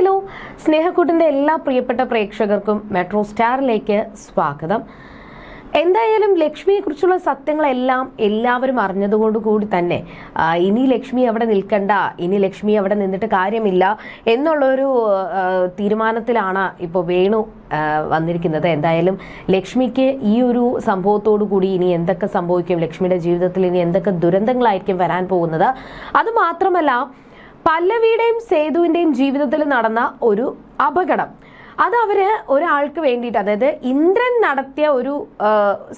Hello സ്നേഹക്കൂട്ടിന്റെ എല്ലാ പ്രിയപ്പെട്ട പ്രേക്ഷകർക്കും മെട്രോ സ്റ്റാറിലേക്ക് സ്വാഗതം. എന്തായാലും ലക്ഷ്മിയെക്കുറിച്ചുള്ള സത്യങ്ങളെല്ലാം എല്ലാവരും അറിഞ്ഞതുകൊണ്ട് കൂടി തന്നെ ഇനി ലക്ഷ്മി അവിടെ നിൽക്കണ്ട ഇനി ലക്ഷ്മി അവിടെ നിന്നിട്ട് കാര്യമില്ല എന്നുള്ളൊരു തീരുമാനത്തിലാണ് ഇപ്പോൾ വേണു വന്നിരിക്കുന്നത്. എന്തായാലും ലക്ഷ്മിക്ക് ഈ ഒരു സംഭവത്തോടു കൂടി ഇനി എന്തൊക്കെ സംഭവിക്കും? ലക്ഷ്മിയുടെ ജീവിതത്തിൽ ഇനി എന്തൊക്കെ ദുരന്തങ്ങളായിരിക്കും വരാൻ പോകുന്നത്? അത് മാത്രമല്ല പല്ലവിയുടെയും സേതുവിന്റെയും ജീവിതത്തിൽ നടന്ന ഒരു അപകടം. അത് അവർ ഒരാൾക്ക് വേണ്ടിയിട്ട് അതായത് ഇന്ദ്രൻ നടത്തിയ ഒരു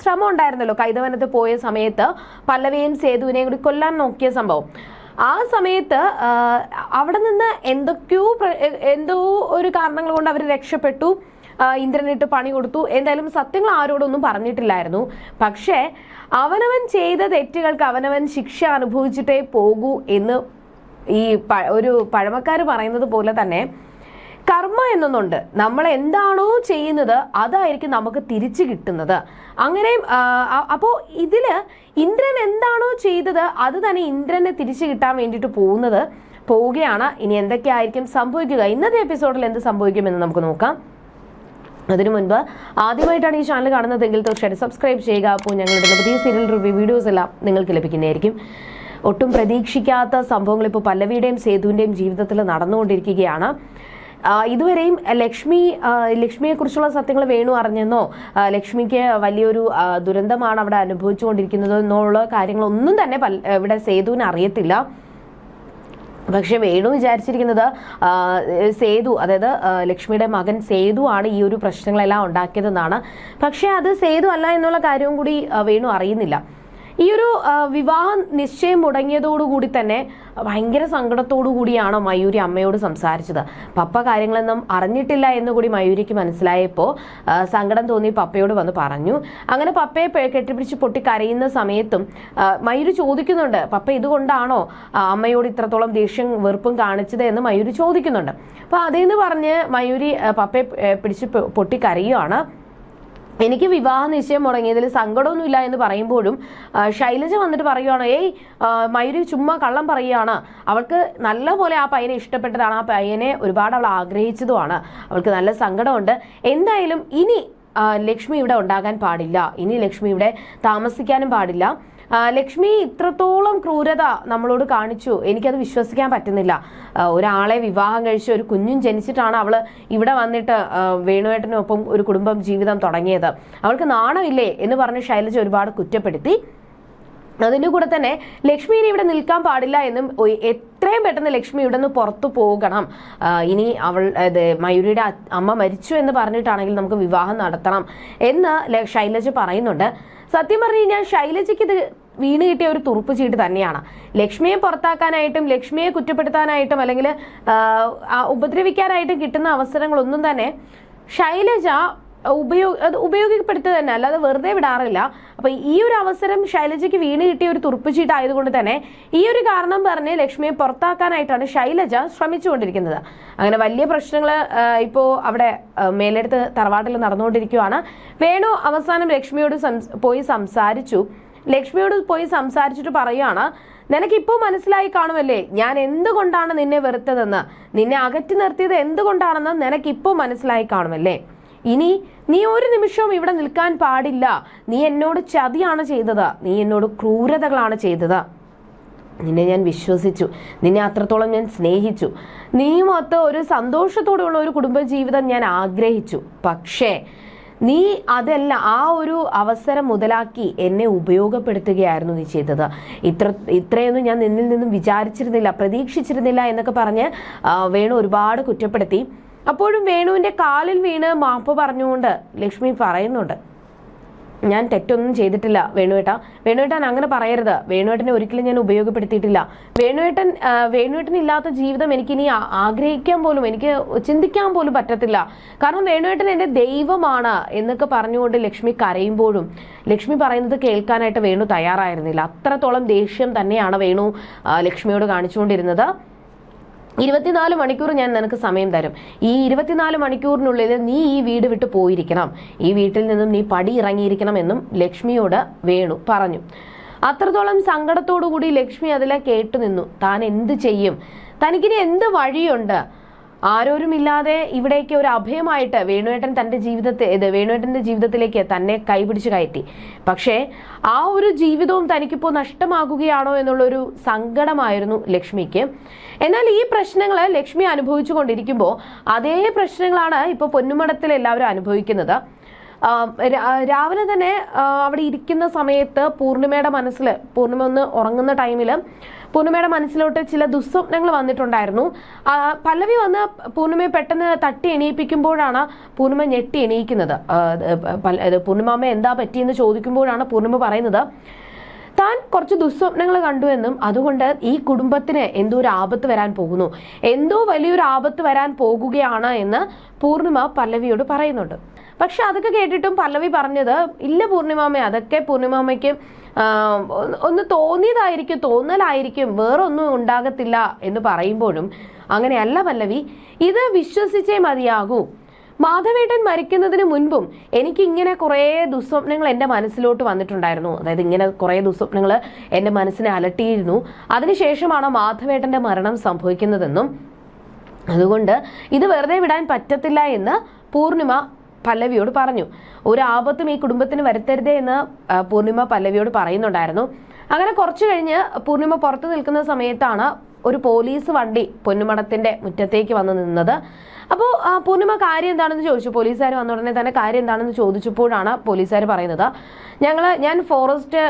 ശ്രമം ഉണ്ടായിരുന്നല്ലോ കൈതവനത്ത് പോയ സമയത്ത് പല്ലവിയും സേതുവിനെയും കൂടി കൊല്ലാൻ നോക്കിയ സംഭവം. ആ സമയത്ത് അവിടെ നിന്ന് എന്തൊക്കെയോ എന്തോ ഒരു കാരണങ്ങൾ കൊണ്ട് അവർ രക്ഷപ്പെട്ടു. ഇന്ദ്രനിട്ട് പണി കൊടുത്തു. എന്തായാലും സത്യങ്ങൾ ആരോടൊന്നും പറഞ്ഞിട്ടില്ലായിരുന്നു. പക്ഷേ അവനവൻ ചെയ്ത തെറ്റുകൾക്ക് അവനവൻ ശിക്ഷ അനുഭവിച്ചിട്ടേ പോകൂ എന്ന് ഈ ഒരു പഴമക്കാർ പറയുന്നത് പോലെ തന്നെ കർമ്മ എന്നൊന്നുണ്ട്. നമ്മൾ എന്താണോ ചെയ്യുന്നത് അതായിരിക്കും നമുക്ക് തിരിച്ചു കിട്ടുന്നത്. അങ്ങനെ അപ്പോൾ ഇതിൽ ഇന്ദ്രൻ എന്താണോ ചെയ്തത് അത് തന്നെ ഇന്ദ്രനെ തിരിച്ചു കിട്ടാൻ വേണ്ടിയിട്ട് പോകുന്നത് പോവുകയാണ്. ഇനി എന്തൊക്കെയായിരിക്കും സംഭവിക്കുക? ഇന്നത്തെ എപ്പിസോഡിൽ എന്ത് സംഭവിക്കുമെന്ന് നമുക്ക് നോക്കാം. അതിനു മുൻപ് ആദ്യമായിട്ടാണ് ഈ ചാനൽ കാണുന്നതെങ്കിൽ തീർച്ചയായിട്ടും സബ്സ്ക്രൈബ് ചെയ്യുക. അപ്പോൾ ഞങ്ങളുടെ പുതിയ സീരിയൽ റിവ്യൂ വീഡിയോസ് എല്ലാം നിങ്ങൾക്ക് ലഭിക്കുന്നതായിരിക്കും. ഒട്ടും പ്രതീക്ഷിക്കാത്ത സംഭവങ്ങൾ ഇപ്പോൾ പല്ലവിയുടെയും സേതുവിന്റെയും ജീവിതത്തിൽ നടന്നുകൊണ്ടിരിക്കുകയാണ്. ഇതുവരെയും ലക്ഷ്മി ലക്ഷ്മിയെ ലക്ഷ്മിയെക്കുറിച്ചുള്ള സത്യങ്ങൾ വേണു അറിഞ്ഞെന്നോ? ലക്ഷ്മിക്ക് വലിയൊരു ദുരന്തമാണ് അവിടെ അനുഭവിച്ചുകൊണ്ടിരിക്കുന്നത് എന്നുള്ള കാര്യങ്ങളൊന്നും തന്നെ ഇവിടെ സേതുവിന് അറിയത്തില്ല. പക്ഷെ വേണു വിചാരിച്ചിരിക്കുന്നത് സേതു അതായത് ലക്ഷ്മിയുടെ മകൻ സേതു ആണ് ഈ ഒരു പ്രശ്നങ്ങളെല്ലാം ഉണ്ടാക്കിയതെന്നാണ്. പക്ഷെ അത് സേതു അല്ല എന്നുള്ള കാര്യവും കൂടി വേണു അറിയുന്നില്ല. ഈ ഒരു വിവാഹം നിശ്ചയം മുടങ്ങിയതോടുകൂടി തന്നെ ഭയങ്കര സങ്കടത്തോടു കൂടിയാണ് മയൂരി അമ്മയോട് സംസാരിച്ചത്. പപ്പ കാര്യങ്ങളൊന്നും അറിഞ്ഞിട്ടില്ല എന്ന് കൂടി മയൂരിക്ക് മനസ്സിലായപ്പോൾ സങ്കടം തോന്നി പപ്പയോട് വന്ന് പറഞ്ഞു. അങ്ങനെ പപ്പയെ കെട്ടിപ്പിടിച്ച് പൊട്ടി കരയുന്ന സമയത്തും മയൂരി ചോദിക്കുന്നുണ്ട് പപ്പ ഇതുകൊണ്ടാണോ അമ്മയോട് ഇത്രത്തോളം ദേഷ്യം വെറുപ്പും കാണിച്ചത്? എന്ന് മയൂരി ചോദിക്കുന്നുണ്ട്. അപ്പോൾ അതേന്ന് പറഞ്ഞ് മയൂരി പപ്പയെ പിടിച്ച് പൊട്ടി കരയുവാണ് എനിക്ക് വിവാഹ നിശ്ചയം മുടങ്ങിയതിൽ സങ്കടമൊന്നുമില്ല എന്ന് പറയുമ്പോഴും ശൈലജ വന്നിട്ട് പറയുവാണ് ഏയ് മയൂരി ചുമ്മാ കള്ളം പറയുകയാണ്. അവൾക്ക് നല്ല പോലെ ആ പയ്യനെ ഇഷ്ടപ്പെട്ടതാണ്. ആ പയ്യനെ ഒരുപാട് അവൾ ആഗ്രഹിച്ചതുമാണ്. അവൾക്ക് നല്ല സങ്കടമുണ്ട്. എന്തായാലും ഇനി ലക്ഷ്മി ഇവിടെ ഉണ്ടാകാൻ പാടില്ല. ഇനി ലക്ഷ്മി ഇവിടെ താമസിക്കാനും പാടില്ല. ലക്ഷ്മി ഇത്രത്തോളം ക്രൂരത നമ്മളോട് കാണിച്ചു. എനിക്കത് വിശ്വസിക്കാൻ പറ്റുന്നില്ല. ഒരാളെ വിവാഹം കഴിച്ച് ഒരു കുഞ്ഞും ജനിച്ചിട്ടാണ് അവൾ ഇവിടെ വന്നിട്ട് വേണുവേട്ടനൊപ്പം ഒരു കുടുംബം ജീവിതം തുടങ്ങിയത്. അവൾക്ക് നാണമില്ലേ എന്ന് പറഞ്ഞ് ശൈലജ ഒരുപാട് കുറ്റപ്പെടുത്തി. അതിന്റെ കൂടെ തന്നെ ലക്ഷ്മിനെ ഇവിടെ നിൽക്കാൻ പാടില്ല എന്നും എത്രയും പെട്ടെന്ന് ലക്ഷ്മി ഇവിടെ നിന്ന് പുറത്തു പോകണം. ഇനി അവൾ മയൂരിയുടെ അമ്മ മരിച്ചു എന്ന് പറഞ്ഞിട്ടാണെങ്കിൽ നമുക്ക് വിവാഹം നടത്തണം എന്ന് ശൈലജ പറയുന്നുണ്ട്. സത്യം പറഞ്ഞു കഴിഞ്ഞാൽ ശൈലജയ്ക്ക് ഇത് വീണ് കിട്ടിയ ഒരു തുറുപ്പ് ചീട്ട് തന്നെയാണ്. ലക്ഷ്മിയെ പുറത്താക്കാനായിട്ടും ലക്ഷ്മിയെ കുറ്റപ്പെടുത്താനായിട്ടും അല്ലെങ്കിൽ ഉപദ്രവിക്കാനായിട്ടും കിട്ടുന്ന അവസരങ്ങളൊന്നും തന്നെ ശൈലജ ഉപയോഗ അത് ഉപയോഗപ്പെടുത്തുക തന്നെ അല്ലാതെ വെറുതെ വിടാറില്ല. അപ്പൊ ഈ ഒരു അവസരം ശൈലജയ്ക്ക് വീണ് കിട്ടിയ ഒരു തുറുപ്പുചീട്ട് ആയതുകൊണ്ട് തന്നെ ഈ ഒരു കാരണം പറഞ്ഞ് ലക്ഷ്മിയെ പുറത്താക്കാനായിട്ടാണ് ശൈലജ ശ്രമിച്ചുകൊണ്ടിരിക്കുന്നത്. അങ്ങനെ വലിയ പ്രശ്നങ്ങൾ ഇപ്പോൾ അവിടെ മേലെടുത്ത് തറവാട്ടിൽ നടന്നുകൊണ്ടിരിക്കുകയാണ് വേണു അവസാനം ലക്ഷ്മിയോട് പോയി സംസാരിച്ചു. ലക്ഷ്മിയോട് പോയി സംസാരിച്ചിട്ട് പറയുകയാണ് നിനക്കിപ്പോൾ മനസ്സിലായി കാണുമല്ലേ ഞാൻ എന്തുകൊണ്ടാണ് നിന്നെ വെറുത്തതെന്ന്? നിന്നെ അകറ്റി നിർത്തിയത് എന്തുകൊണ്ടാണെന്ന് നിനക്കിപ്പോൾ മനസ്സിലായി കാണുമല്ലേ? ഇനി നീ ഒരു നിമിഷവും ഇവിടെ നിൽക്കാൻ പാടില്ല. നീ എന്നോട് ചതിയാണ് ചെയ്തത്. നീ എന്നോട് ക്രൂരതകളാണ് ചെയ്തത്. നിന്നെ ഞാൻ വിശ്വസിച്ചു. നിന്നെ അത്രത്തോളം ഞാൻ സ്നേഹിച്ചു. നീ നീയുമൊത്ത് ഒരു സന്തോഷത്തോടെയുള്ള ഒരു കുടുംബജീവിതം ഞാൻ ആഗ്രഹിച്ചു. പക്ഷേ നീ അതല്ല ആ ഒരു അവസരം മുതലാക്കി എന്നെ ഉപയോഗപ്പെടുത്തുകയായിരുന്നു നീ ചെയ്തത്. ഇത്ര ഇത്രയൊന്നും ഞാൻ നിന്നിൽ നിന്നും വിചാരിച്ചിരുന്നില്ല പ്രതീക്ഷിച്ചിരുന്നില്ല എന്നൊക്കെ പറഞ്ഞ് വേണു ഒരുപാട് കുറ്റപ്പെടുത്തി. അപ്പോഴും വേണുവിന്റെ കാലിൽ വീണ് മാപ്പ് പറഞ്ഞുകൊണ്ട് ലക്ഷ്മി പറയുന്നുണ്ട്. ഞാൻ തെറ്റൊന്നും ചെയ്തിട്ടില്ല വേണുവേട്ട. വേണുവേട്ടൻ അങ്ങനെ പറയരുത്. വേണുവേട്ടനെ ഒരിക്കലും ഞാൻ ഉപയോഗപ്പെടുത്തിയിട്ടില്ല. വേണുവേട്ടൻ വേണുവേട്ടൻ ഇല്ലാത്ത ജീവിതം എനിക്കിനി ആഗ്രഹിക്കാൻ പോലും എനിക്ക് ചിന്തിക്കാൻ പോലും പറ്റത്തില്ല. കാരണം വേണുവേട്ടൻ എന്റെ ദൈവമാണ് എന്നൊക്കെ പറഞ്ഞുകൊണ്ട് ലക്ഷ്മി കരയുമ്പോഴും ലക്ഷ്മി പറയുന്നത് കേൾക്കാനായിട്ട് വേണു തയ്യാറായിരുന്നില്ല. അത്രത്തോളം ദേഷ്യം തന്നെയാണ് വേണു ലക്ഷ്മിയോട് കാണിച്ചുകൊണ്ടിരുന്നത്. ഇരുപത്തിനാല് മണിക്കൂർ ഞാൻ നിനക്ക് സമയം തരും. ഈ ഇരുപത്തിനാല് മണിക്കൂറിനുള്ളിൽ നീ ഈ വീട് വിട്ട് പോയിരിക്കണം. ഈ വീട്ടിൽ നിന്നും നീ പടി ഇറങ്ങിയിരിക്കണം എന്നും ലക്ഷ്മിയോട് വേണു പറഞ്ഞു. അത്രത്തോളം സങ്കടത്തോടു കൂടി ലക്ഷ്മി അതിലെ കേട്ടു നിന്നു താൻ എന്ത് ചെയ്യും? തനിക്കിനി എന്ത് വഴിയുണ്ട്? ആരോരുമില്ലാതെ ഇവിടേക്ക് ഒരു അഭയമായിട്ട് വേണുവേട്ടൻ തന്റെ ജീവിതത്തെ ഇത് വേണുവേട്ടന്റെ ജീവിതത്തിലേക്ക് തന്നെ കൈപിടിച്ച് കയറ്റി. പക്ഷേ ആ ഒരു ജീവിതവും തനിക്കിപ്പോൾ നഷ്ടമാകുകയാണോ എന്നുള്ളൊരു സങ്കടമായിരുന്നു ലക്ഷ്മിക്ക്. എന്നാൽ ഈ പ്രശ്നങ്ങൾ ലക്ഷ്മി അനുഭവിച്ചു കൊണ്ടിരിക്കുമ്പോൾ അതേ പ്രശ്നങ്ങളാണ് ഇപ്പോൾ പൊന്നുമടത്തിൽ എല്ലാവരും അനുഭവിക്കുന്നത്. രാവിലെ തന്നെ അവിടെ ഇരിക്കുന്ന സമയത്ത് പൂർണിമയുടെ മനസ്സിൽ പൂർണിമ ഒന്ന് ഉറങ്ങുന്ന ടൈമിൽ പൂർണിമയുടെ മനസ്സിലോട്ട് ചില ദുസ്വപ്നങ്ങൾ വന്നിട്ടുണ്ടായിരുന്നു. പല്ലവി വന്ന് പൂർണിമയെ പെട്ടെന്ന് തട്ടി എണീപ്പിക്കുമ്പോഴാണ് പൂർണിമ ഞെട്ടി എണീക്കുന്നത്. പൂർണിമാമ്മ എന്താ പറ്റിയെന്ന് ചോദിക്കുമ്പോഴാണ് പൂർണിമ പറയുന്നത്. താൻ കുറച്ച് ദുസ്വപ്നങ്ങൾ കണ്ടു എന്നും അതുകൊണ്ട് ഈ കുടുംബത്തിന് എന്തോ ഒരു ആപത്ത് വരാൻ പോകുന്നു. എന്തോ വലിയൊരു ആപത്ത് വരാൻ പോകുകയാണ് എന്ന് പൂർണിമ പല്ലവിയോട് പറയുന്നുണ്ട്. പക്ഷെ അതൊക്കെ കേട്ടിട്ടും പല്ലവി പറഞ്ഞത് ഇല്ല പൂർണിമാമ അതൊക്കെ പൂർണിമാമയ്ക്ക് ഒന്ന് തോന്നിയതായിരിക്കും തോന്നലായിരിക്കും വേറെ ഒന്നും ഉണ്ടാകത്തില്ല എന്ന് പറയുമ്പോഴും അങ്ങനെയല്ല പല്ലവി ഇത് വിശ്വസിച്ചേ മതിയാകൂ. മാധവേട്ടൻ മരിക്കുന്നതിന് മുൻപും എനിക്ക് ഇങ്ങനെ കുറേ ദുസ്വപ്നങ്ങൾ എന്റെ മനസ്സിലോട്ട് വന്നിട്ടുണ്ടായിരുന്നു. അതായത് ഇങ്ങനെ കുറേ ദുസ്വപ്നങ്ങൾ എന്റെ മനസ്സിനെ അലട്ടിയിരുന്നു. അതിനുശേഷമാണ് മാധവേട്ടന്റെ മരണം സംഭവിക്കുന്നതെന്നും അതുകൊണ്ട് ഇത് വെറുതെ വിടാൻ പറ്റത്തില്ല എന്ന് പൂർണിമ പല്ലവിയോട് പറഞ്ഞു. ഒരു ആപത്തും ഈ കുടുംബത്തിന് വരുത്തരുതേ എന്ന് പൂർണിമ പല്ലവിയോട് പറയുന്നുണ്ടായിരുന്നു. അങ്ങനെ കുറച്ചു കഴിഞ്ഞ് പൂർണിമ പുറത്തു നിൽക്കുന്ന സമയത്താണ് ഒരു പോലീസ് വണ്ടി പൊന്നുമടത്തിന്റെ മുറ്റത്തേക്ക് വന്ന് നിന്നത്. അപ്പോൾ പൂർണിമ കാര്യം എന്താണെന്ന് ചോദിച്ചു. പോലീസുകാർ വന്ന ഉടനെ തന്നെ കാര്യം എന്താണെന്ന് ചോദിച്ചപ്പോഴാണ് പോലീസുകാർ പറയുന്നത്. ഞങ്ങൾ ഞാൻ ഫോറസ്റ്റ്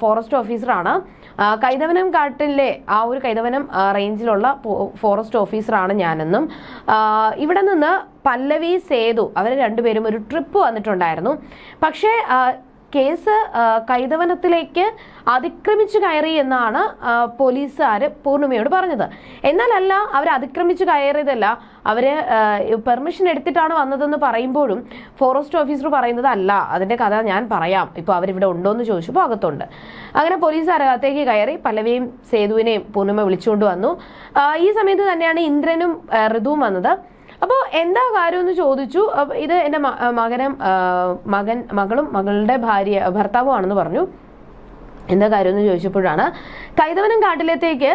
ഫോറസ്റ്റ് ഓഫീസറാണ്. കൈതവനം കാട്ടിലെ ആ ഒരു കൈതവനം റേഞ്ചിലുള്ള ഫോറസ്റ്റ് ഓഫീസറാണ് ഞാനെന്നും. ഇവിടെ നിന്ന് പല്ലവി സേതു അവർ രണ്ടുപേരും ഒരു ട്രിപ്പ് വന്നിട്ടുണ്ടായിരുന്നു. പക്ഷേ കേസ് കൈതവനത്തിലേക്ക് അതിക്രമിച്ചു കയറി എന്നാണ് പോലീസുകാർ പൂർണിമയോട് പറഞ്ഞത്. എന്നാലല്ല അവർ അതിക്രമിച്ചു കയറിയതല്ല അവർ പെർമിഷൻ എടുത്തിട്ടാണ് വന്നതെന്ന് പറയുമ്പോഴും ഫോറസ്റ്റ് ഓഫീസർ പറയുന്നത് അല്ല അതിന്റെ കഥ ഞാൻ പറയാം. ഇപ്പോൾ അവരിവിടെ ഉണ്ടോ എന്ന് ചോദിച്ചപ്പോൾ അകത്തുണ്ട്. അങ്ങനെ പോലീസ് അകത്തേക്ക് കയറി പല്ലവിയും സേതുവിനെയും പൂർണിമ വിളിച്ചുകൊണ്ട് വന്നു. ഈ സമയത്ത് തന്നെയാണ് ഇന്ദ്രനും ഋതുവും വന്നത്. അപ്പോൾ എന്താ കാര്യം എന്ന് ചോദിച്ചു ഇത് എന്റെ മകനും മകൻ മകളും മകളുടെ ഭാര്യ ഭർത്താവുമാണെന്ന് പറഞ്ഞു. എന്താ കാര്യം എന്ന് ചോദിച്ചപ്പോഴാണ് കൈതവനം കാട്ടിലത്തേക്ക്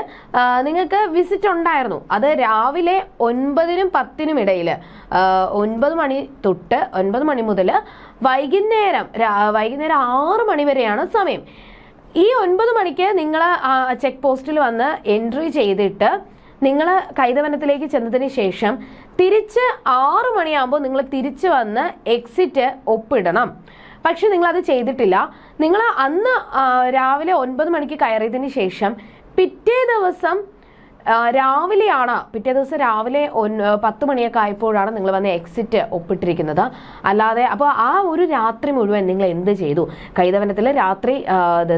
നിങ്ങൾക്ക് വിസിറ്റ് ഉണ്ടായിരുന്നു. അത് രാവിലെ ഒൻപതിനും പത്തിനും ഇടയിൽ ഒൻപത് മണി തൊട്ട് ഒൻപത് മണി മുതൽ വൈകുന്നേരം വൈകുന്നേരം ആറ് മണി വരെയാണ് സമയം. ഈ ഒൻപത് മണിക്ക് നിങ്ങൾ ചെക്ക് പോസ്റ്റിൽ വന്ന് എൻട്രി ചെയ്തിട്ട് നിങ്ങൾ കൈതവനത്തിലേക്ക് ചെന്നതിന് ശേഷം തിരിച്ച് ആറു മണിയാകുമ്പോൾ നിങ്ങൾ തിരിച്ച് വന്ന് എക്സിറ്റ് ഒപ്പിടണം. പക്ഷെ നിങ്ങൾ അത് ചെയ്തിട്ടില്ല. നിങ്ങൾ അന്ന് രാവിലെ ഒൻപത് മണിക്ക് കയറിയതിന് ശേഷം പിറ്റേ ദിവസം രാവിലെയാണ് പിറ്റേ ദിവസം രാവിലെ പത്ത് മണിയൊക്കെ ആയപ്പോഴാണ് നിങ്ങൾ വന്ന് എക്സിറ്റ് ഒപ്പിട്ടിരിക്കുന്നത്. അല്ലാതെ അപ്പോൾ ആ ഒരു രാത്രി മുഴുവൻ നിങ്ങൾ എന്ത് ചെയ്തു? കൈതവനത്തിൽ രാത്രി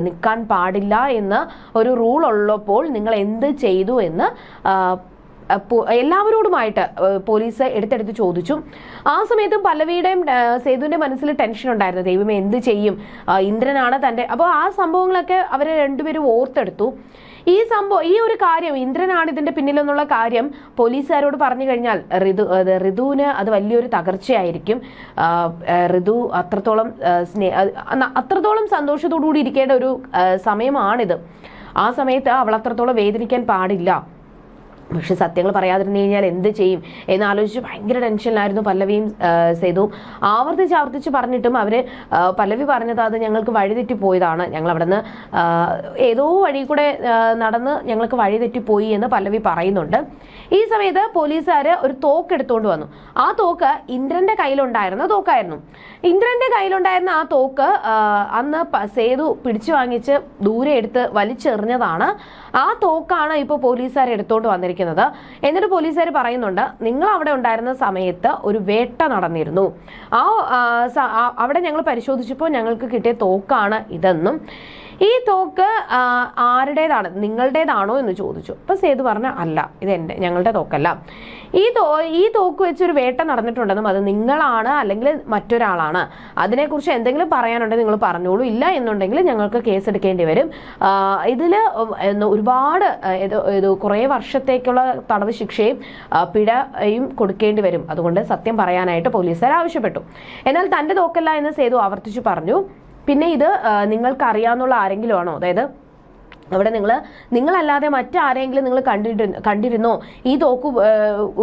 നിൽക്കാൻ പാടില്ല എന്ന് ഒരു റൂൾ ഉള്ളപ്പോൾ നിങ്ങൾ എന്ത് ചെയ്തു എന്ന് എല്ലാവരോടുമായിട്ട് പോലീസ് എടുത്തെടുത്ത് ചോദിച്ചു. ആ സമയത്തും പല്ലവിയുടെയും സേതുവിന്റെ മനസ്സിൽ ടെൻഷൻ ഉണ്ടായിരുന്നു. ദൈവമേ എന്ത് ചെയ്യും? ഇന്ദ്രനാണ് തന്റെ അപ്പോൾ ആ സംഭവങ്ങളൊക്കെ അവരെ രണ്ടുപേരും ഓർത്തെടുത്തു. ഈ സംഭവം ഈ ഒരു കാര്യം ഇന്ദ്രനാണ് ഇതിന്റെ പിന്നിലെന്നുള്ള കാര്യം പോലീസുകാരോട് പറഞ്ഞു കഴിഞ്ഞാൽ ഋതു ഋതുവിന് അത് വലിയൊരു തകർച്ചയായിരിക്കും. ഋതു അത്രത്തോളം സ്നേ അത്രത്തോളം സന്തോഷത്തോടു കൂടി ഇരിക്കേണ്ട ഒരു സമയമാണിത്. ആ സമയത്ത് അവൾ അത്രത്തോളം വേദനിക്കാൻ പാടില്ല. പക്ഷെ സത്യങ്ങൾ പറയാതിരുന്നു കഴിഞ്ഞാൽ എന്ത് ചെയ്യും എന്നാലോചിച്ച് ഭയങ്കര ടെൻഷനിലായിരുന്നു പല്ലവിയും സേതുവും ആവർത്തിച്ച് ആവർത്തിച്ച് പറഞ്ഞിട്ടും അവർ പല്ലവി പറഞ്ഞത് അത് ഞങ്ങൾക്ക് വഴിതെറ്റി പോയതാണ്. ഞങ്ങൾ അവിടെ നിന്ന് ഏതോ വഴി കൂടെ നടന്ന് ഞങ്ങൾക്ക് വഴിതെറ്റിപ്പോയി എന്ന് പല്ലവി പറയുന്നുണ്ട്. ഈ സമയത്ത് പോലീസുകാർ ഒരു തോക്ക് എടുത്തുകൊണ്ട് വന്നു. ആ തോക്ക് ഇന്ദ്രന്റെ കയ്യിലുണ്ടായിരുന്ന തോക്കായിരുന്നു. ഇന്ദ്രന്റെ കയ്യിലുണ്ടായിരുന്ന ആ തോക്ക് അന്ന് സേതു പിടിച്ചു വാങ്ങിച്ച് ദൂരെ എടുത്ത് വലിച്ചെറിഞ്ഞതാണ്. ആ തോക്കാണ് ഇപ്പോൾ പോലീസുകാർ എടുത്തോണ്ട് വന്നിരിക്കുന്നത്. എന്നിട്ട് പോലീസുകാർ പറയുന്നുണ്ട് നിങ്ങൾ അവിടെ ഉണ്ടായിരുന്ന സമയത്ത് ഒരു വേട്ട നടന്നിരുന്നു. ആ- അവിടെ ഞങ്ങൾ പരിശോധിച്ചപ്പോൾ ഞങ്ങൾക്ക് കിട്ടിയ തോക്കാണ് ഇതെന്നും ഈ തോക്ക് ആരുടേതാണ്? നിങ്ങളുടേതാണോ എന്ന് ചോദിച്ചു. അപ്പൊ സേതു പറഞ്ഞ അല്ല ഇത് എന്റെ ഞങ്ങളുടെ തോക്കല്ല. ഈ തോ ഈ തോക്ക് വെച്ചൊരു വേട്ട നടന്നിട്ടുണ്ടെന്നും അത് നിങ്ങളാണ് അല്ലെങ്കിൽ മറ്റൊരാളാണ്. അതിനെക്കുറിച്ച് എന്തെങ്കിലും പറയാനുണ്ടെങ്കിൽ നിങ്ങൾ പറഞ്ഞോളൂ. ഇല്ല എന്നുണ്ടെങ്കിൽ ഞങ്ങൾക്ക് കേസ് എടുക്കേണ്ടി വരും ഇതിൽ ഒരുപാട് കുറെ കുറേ വർഷത്തേക്കുള്ള തടവ് ശിക്ഷയും പിഴയും കൊടുക്കേണ്ടി വരും. അതുകൊണ്ട് സത്യം പറയാനായിട്ട് പോലീസുകാർ ആവശ്യപ്പെട്ടു. എന്നാൽ തന്റെ തോക്കല്ല എന്ന് സേതു ആവർത്തിച്ചു പറഞ്ഞു. പിന്നെ ഇത് നിങ്ങൾക്ക് അറിയാവുന്ന ആരെങ്കിലും ആണോ? അതായത് അവിടെ നിങ്ങൾ നിങ്ങളല്ലാതെ മറ്റാരെങ്കിലും നിങ്ങൾ കണ്ടിട്ട് കണ്ടിരുന്നോ? ഈ തോക്ക്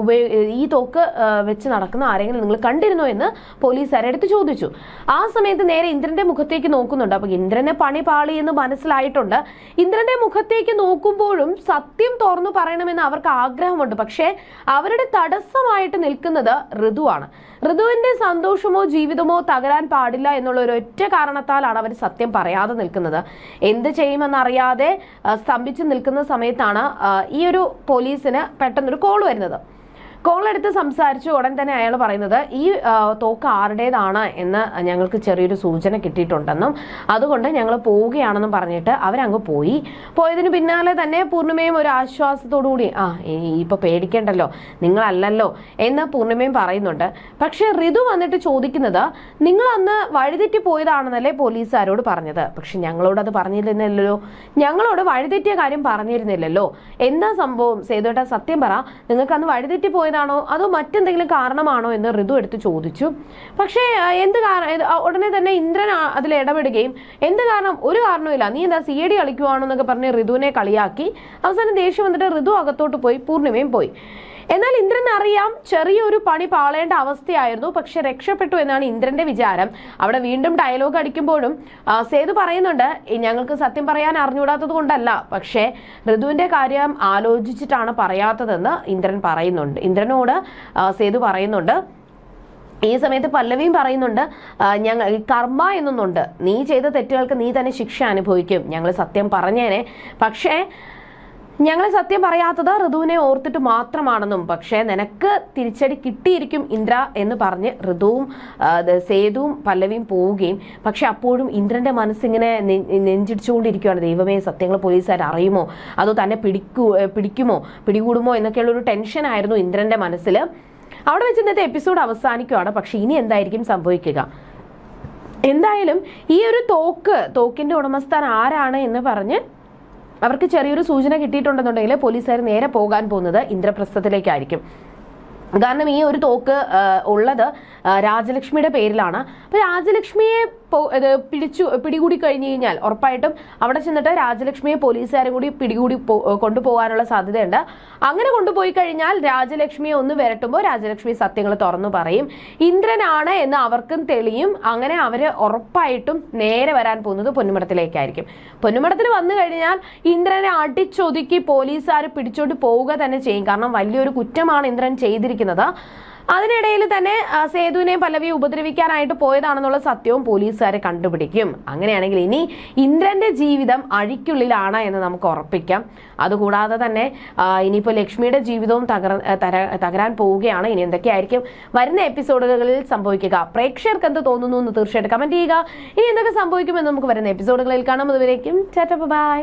ഉപയോഗ ഈ തോക്ക് വെച്ച് നടക്കുന്ന ആരെങ്കിലും നിങ്ങൾ കണ്ടിരുന്നോ എന്ന് പോലീസുകാരെ അടുത്ത് ചോദിച്ചു. ആ സമയത്ത് നേരെ ഇന്ദ്രന്റെ മുഖത്തേക്ക് നോക്കുന്നുണ്ട്. അപ്പൊ ഇന്ദ്രനെ പണി പാളി എന്ന് മനസ്സിലായിട്ടുണ്ട്. ഇന്ദ്രന്റെ മുഖത്തേക്ക് നോക്കുമ്പോഴും സത്യം തുറന്നു പറയണമെന്ന് അവർക്ക് ആഗ്രഹമുണ്ട്. പക്ഷേ അവരുടെ തടസ്സമായിട്ട് നിൽക്കുന്നത് ഋതുവാണ്. ഋതുവിന്റെ സന്തോഷമോ ജീവിതമോ തകരാൻ പാടില്ല എന്നുള്ള ഒരു ഒറ്റ കാരണത്താലാണ് അവർ സത്യം പറയാതെ നിൽക്കുന്നത്. എന്ത് ചെയ്യുമെന്നറിയാതെ സ്തംഭിച്ചു നിൽക്കുന്ന സമയത്താണ് ഈ ഒരു പോലീസിന് പെട്ടെന്നൊരു കോൾ വരുന്നത്. കോൾ എടുത്ത് സംസാരിച്ചു ഉടൻ തന്നെ അയാൾ പറയുന്നത് ഈ തോക്ക് ആരുടേതാണ് എന്ന് ഞങ്ങൾക്ക് ചെറിയൊരു സൂചന കിട്ടിയിട്ടുണ്ടെന്നും അതുകൊണ്ട് ഞങ്ങൾ പോവുകയാണെന്നും പറഞ്ഞിട്ട് അവരങ്ങ് പോയി. പോയതിന് പിന്നാലെ തന്നെ പൂർണിമയും ഒരു ആശ്വാസത്തോടു കൂടി ആ ഇപ്പൊ പേടിക്കേണ്ടല്ലോ നിങ്ങളല്ലല്ലോ എന്ന് പൂർണിമയും പറയുന്നുണ്ട്. പക്ഷെ ഋതു വന്നിട്ട് ചോദിക്കുന്നത് നിങ്ങൾ അന്ന് വഴിതെറ്റി പോയതാണെന്നല്ലേ പോലീസുകാരോട് പറഞ്ഞത്? പക്ഷെ ഞങ്ങളോട് അത് പറഞ്ഞിരുന്നില്ലല്ലോ. ഞങ്ങളോട് വഴിതെറ്റിയ കാര്യം പറഞ്ഞിരുന്നില്ലല്ലോ. എന്താ സംഭവം? സേതുവേട്ട സത്യം പറ. നിങ്ങൾക്ക് അന്ന് വഴിതെറ്റി പോയതാണോ അതോ മറ്റെന്തെങ്കിലും കാരണമാണോ എന്ന് ഋതു എടുത്ത് ചോദിച്ചു. പക്ഷേ എന്ത് കാരണം ഉടനെ തന്നെ ഇന്ദ്രൻ അതിൽ ഇടപെടുകയും എന്ത് കാരണം? ഒരു കാരണവുമില്ല നീ എന്താ സി ഡി കളിക്കുവാണോ എന്നൊക്കെ പറഞ്ഞ് ഋതുവിനെ കളിയാക്കി. അവസാനം ദേഷ്യം വന്നിട്ട് ഋതു അകത്തോട്ട് പോയി. പൂർണിമയും പോയി. എന്നാൽ ഇന്ദ്രൻ അറിയാം ചെറിയൊരു പണി പാളേണ്ട അവസ്ഥയായിരുന്നു. പക്ഷെ രക്ഷപ്പെട്ടു എന്നാണ് ഇന്ദ്രന്റെ വിചാരം. അവിടെ വീണ്ടും ഡയലോഗ് അടിക്കുമ്പോഴും സേതു പറയുന്നുണ്ട് ഞങ്ങൾക്ക് സത്യം പറയാൻ അറിഞ്ഞുകൂടാത്തത് കൊണ്ടല്ല. പക്ഷേ ഋതുവിന്റെ കാര്യം ആലോചിച്ചിട്ടാണ് പറയാത്തതെന്ന് ഇന്ദ്രൻ പറയുന്നുണ്ട്. ഇന്ദ്രനോട് സേതു പറയുന്നുണ്ട് ഈ സമയത്ത് പല്ലവിയും പറയുന്നുണ്ട് ഞങ്ങൾ കർമ്മ എന്നൊന്നുണ്ട്. നീ ചെയ്ത തെറ്റുകൾക്ക് നീ തന്നെ ശിക്ഷ അനുഭവിക്കും. ഞങ്ങൾ സത്യം പറഞ്ഞേനെ. പക്ഷേ ഞങ്ങൾ സത്യം പറയാത്തത് ഋതുവിനെ ഓർത്തിട്ട് മാത്രമാണെന്നും പക്ഷേ നിനക്ക് തിരിച്ചടി കിട്ടിയിരിക്കും ഇന്ദ്ര എന്ന് പറഞ്ഞ് ഋതുവും സേതുവും പല്ലവിയും പോവുകയും പക്ഷെ അപ്പോഴും ഇന്ദ്രന്റെ മനസ്സിങ്ങനെ നെഞ്ചിടിച്ചുകൊണ്ടിരിക്കുകയാണ് ദൈവമേ സത്യങ്ങൾ പോലീസുകാർ അറിയുമോ? അതോ തന്നെ പിടിക്കൂ പിടിക്കുമോ? പിടികൂടുമോ? എന്നൊക്കെയുള്ള ഒരു ടെൻഷനായിരുന്നു ഇന്ദ്രന്റെ മനസ്സിൽ അവിടെ വെച്ച് ഇന്നത്തെ എപ്പിസോഡ് അവസാനിക്കുകയാണ് പക്ഷെ ഇനി എന്തായിരിക്കും സംഭവിക്കുക? എന്തായാലും ഈ ഒരു തോക്ക് തോക്കിന്റെ ഉടമസ്ഥൻ ആരാണ് എന്ന് പറഞ്ഞ് അവർക്ക് ചെറിയൊരു സൂചന കിട്ടിയിട്ടുണ്ടെന്നുണ്ടെങ്കിൽ പോലീസുകാർ നേരെ പോകാൻ പോകുന്നത് ഇന്ദ്രപ്രസ്ഥത്തിലേക്കായിരിക്കും. കാരണം ഈ ഒരു തോക്ക് ഉള്ളത് രാജലക്ഷ്മിയുടെ പേരിലാണ്. അപ്പൊ രാജലക്ഷ്മിയെ പിടിച്ചു പിടികൂടി കഴിഞ്ഞു കഴിഞ്ഞാൽ ഉറപ്പായിട്ടും അവിടെ ചെന്നിട്ട് രാജലക്ഷ്മിയെ പോലീസുകാരും കൂടി പിടികൂടി കൊണ്ടുപോകാനുള്ള സാധ്യതയുണ്ട്. അങ്ങനെ കൊണ്ടുപോയി കഴിഞ്ഞാൽ രാജലക്ഷ്മിയെ ഒന്ന് വരട്ടുമ്പോൾ രാജലക്ഷ്മി സത്യങ്ങൾ തുറന്നു പറയും. ഇന്ദ്രനാണ് എന്ന് അവർക്കും തെളിയും. അങ്ങനെ അവർ ഉറപ്പായിട്ടും നേരെ വരാൻ പോകുന്നത് പൊന്നുമടത്തിലേക്കായിരിക്കും പൊന്നുമടത്തിൽ വന്നു കഴിഞ്ഞാൽ ഇന്ദ്രനെ അടിച്ചൊതുക്കി പോലീസുകാർ പിടിച്ചോണ്ട് പോവുക തന്നെ ചെയ്യും. കാരണം വലിയൊരു കുറ്റമാണ് ഇന്ദ്രൻ ചെയ്തിരിക്കുന്നത്. അതിനിടയിൽ തന്നെ സേതുവിനെയും പല്ലവിയും ഉപദ്രവിക്കാനായിട്ട് പോയതാണെന്നുള്ള സത്യവും പോലീസുകാരെ കണ്ടുപിടിക്കും. അങ്ങനെയാണെങ്കിൽ ഇനി ഇന്ദ്രന്റെ ജീവിതം അഴിക്കുള്ളിലാണ് എന്ന് നമുക്ക് ഉറപ്പിക്കാം. അതുകൂടാതെ തന്നെ ഇനിയിപ്പോൾ ലക്ഷ്മിയുടെ ജീവിതവും തകർ തകരാൻ പോവുകയാണ്. ഇനി എന്തൊക്കെയായിരിക്കും വരുന്ന എപ്പിസോഡുകളിൽ സംഭവിക്കുക. പ്രേക്ഷകർക്ക് എന്ത് തോന്നുന്നു എന്ന് തീർച്ചയായിട്ടും കമന്റ് ചെയ്യുക. ഇനി എന്തൊക്കെ സംഭവിക്കുമെന്ന് നമുക്ക് വരുന്ന എപ്പിസോഡുകളിൽ കാണാം. അതുവരേക്കും ബൈ.